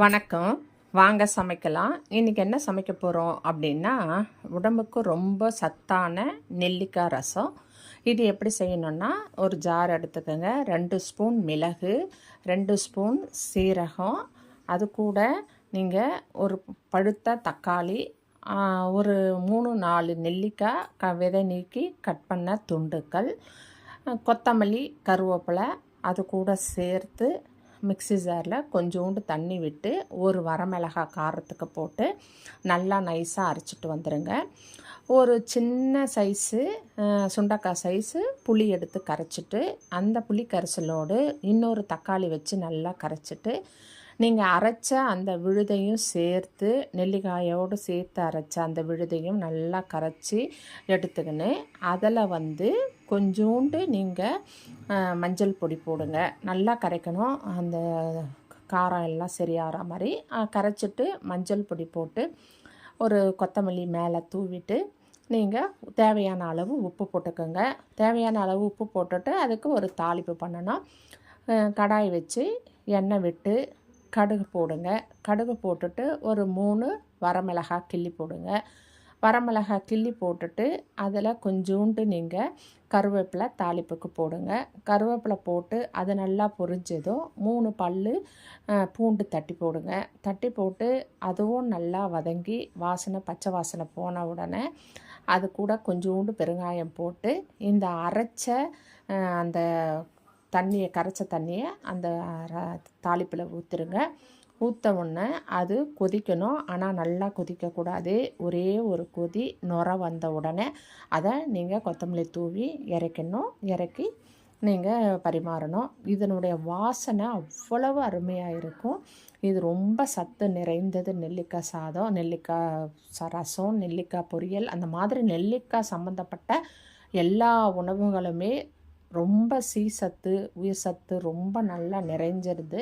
வணக்கம். வாங்க சமைக்கலாம். இன்றைக்கி என்ன சமைக்க போகிறோம் அப்படின்னா உடம்புக்கு ரொம்ப சத்தான நெல்லிக்காய் ரசம். இது எப்படி செய்யணுன்னா ஒரு ஜார் எடுத்துக்கோங்க. ரெண்டு ஸ்பூன் மிளகு ரெண்டு ஸ்பூன் சீரகம். அது கூட நீங்கள் ஒரு பழுத்த தக்காளி ஒரு மூணு நாலு நெல்லிக்காய் க விதை நீக்கி கட் பண்ண துண்டுக்கள் கொத்தமல்லி கருவேப்பிலை அது கூட சேர்த்து மிக்ஸி ஜாரில் கொஞ்சோண்டு தண்ணி விட்டு ஒரு வரமிளகாய் காரத்துக்கு போட்டு நல்லா நைஸாக அரைச்சிட்டு வந்துடுங்க ஒரு சின்ன சைஸு சுண்டக்காய் சைஸு புளி எடுத்து கரைச்சிட்டு அந்த புளி கரைசலோடு இன்னொரு தக்காளி வச்சு நல்லா கரைச்சிட்டு நீங்கள் அரைச்ச அந்த விழுதையும் சேர்த்து நெல்லிக்காயோடு சேர்த்து அரைச்ச அந்த விழுதையும் நல்லா கரைச்சி எடுத்துக்கின்னு அதில் வந்து கொஞ்சோண்டு நீங்கள் மஞ்சள் பொடி போடுங்க. நல்லா கரைக்கணும். அந்த காரம் எல்லாம் சரியாகிற மாதிரி கரைச்சிட்டு மஞ்சள் பொடி போட்டு ஒரு கொத்தமல்லி மேலே தூவிட்டு நீங்கள் தேவையான அளவு உப்பு போட்டுக்கோங்க. தேவையான அளவு உப்பு போட்டுட்டு அதுக்கு ஒரு தாளிப்பு பண்ணணும். கடாய் வச்சு எண்ணெய் விட்டு கடுகு போடுங்க. கடுகு போட்டுட்டு ஒரு மூணு வரமிளகாய் கிள்ளி போடுங்க. வரமிளகாய் கிள்ளி போட்டுட்டு அதில் கொஞ்சோண்டு நீங்கள் கருவேப்பிலை தாளிப்புக்கு போடுங்க. கருவேப்பிலை போட்டு அது நல்லா பொரிஞ்சதும் மூணு பல் பூண்டு தட்டி போடுங்க. தட்டி போட்டு அதுவும் நல்லா வதங்கி வாசனை பச்சை வாசனை போன உடனே அது கூட கொஞ்சோண்டு பெருங்காயம் போட்டு இந்த அரைச்ச அந்த தண்ணியை கரைச்ச தண்ணியை அந்த தாளிப்பில் ஊற்றுருங்க ஊற்ற உடனே அது கொதிக்கணும். ஆனால் நல்லா கொதிக்கக்கூடாது. ஒரே ஒரு கொதி நுர வந்த உடனே அதை நீங்கள் கொத்தமல்லி தூவி இறக்கணும். இறக்கி நீங்கள் பரிமாறணும். இதனுடைய வாசனை அவ்வளவு அருமையாக இருக்கும். இது ரொம்ப சத்து நிறைந்தது. நெல்லிக்காய் சாதம் நெல்லிக்காய் ச- ரசம் நெல்லிக்காய் பொரியல் அந்த மாதிரி நெல்லிக்காய் சம்மந்தப்பட்ட எல்லா உணவுகளுமே ரொம்ப சீ சத்து உயிர் சத்து ரொம்ப நல்லா நிறைஞ்சிருது.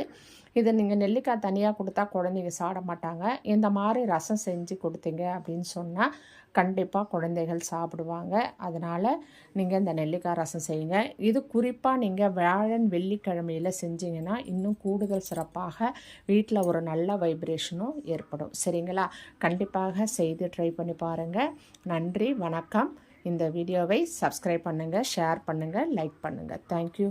இதை நீங்கள் நெல்லிக்காய் தனியாக கொடுத்தா குழந்தைங்க சாப்பிட மாட்டாங்க. இந்த மாதிரி ரசம் செஞ்சு கொடுத்தீங்க அப்படின்னு சொன்னால் கண்டிப்பாக குழந்தைகள் சாப்பிடுவாங்க. அதனால் நீங்கள் இந்த நெல்லிக்காய் ரசம் செய்யுங்க. இது குறிப்பாக நீங்கள் வியாழன் வெள்ளிக்கிழமையில் செஞ்சீங்கன்னா இன்னும் கூடுதல் சிறப்பாக வீட்டில் ஒரு நல்ல வைப்ரேஷனும் ஏற்படும். சரிங்களா? கண்டிப்பாக செய்து ட்ரை பண்ணி பாருங்கள் நன்றி வணக்கம். இந்த வீடியோவை சப்ஸ்கிரைப் பண்ணுங்கள் ஷேர் பண்ணுங்கள் லைக் பண்ணுங்கள் தேங்க்யூ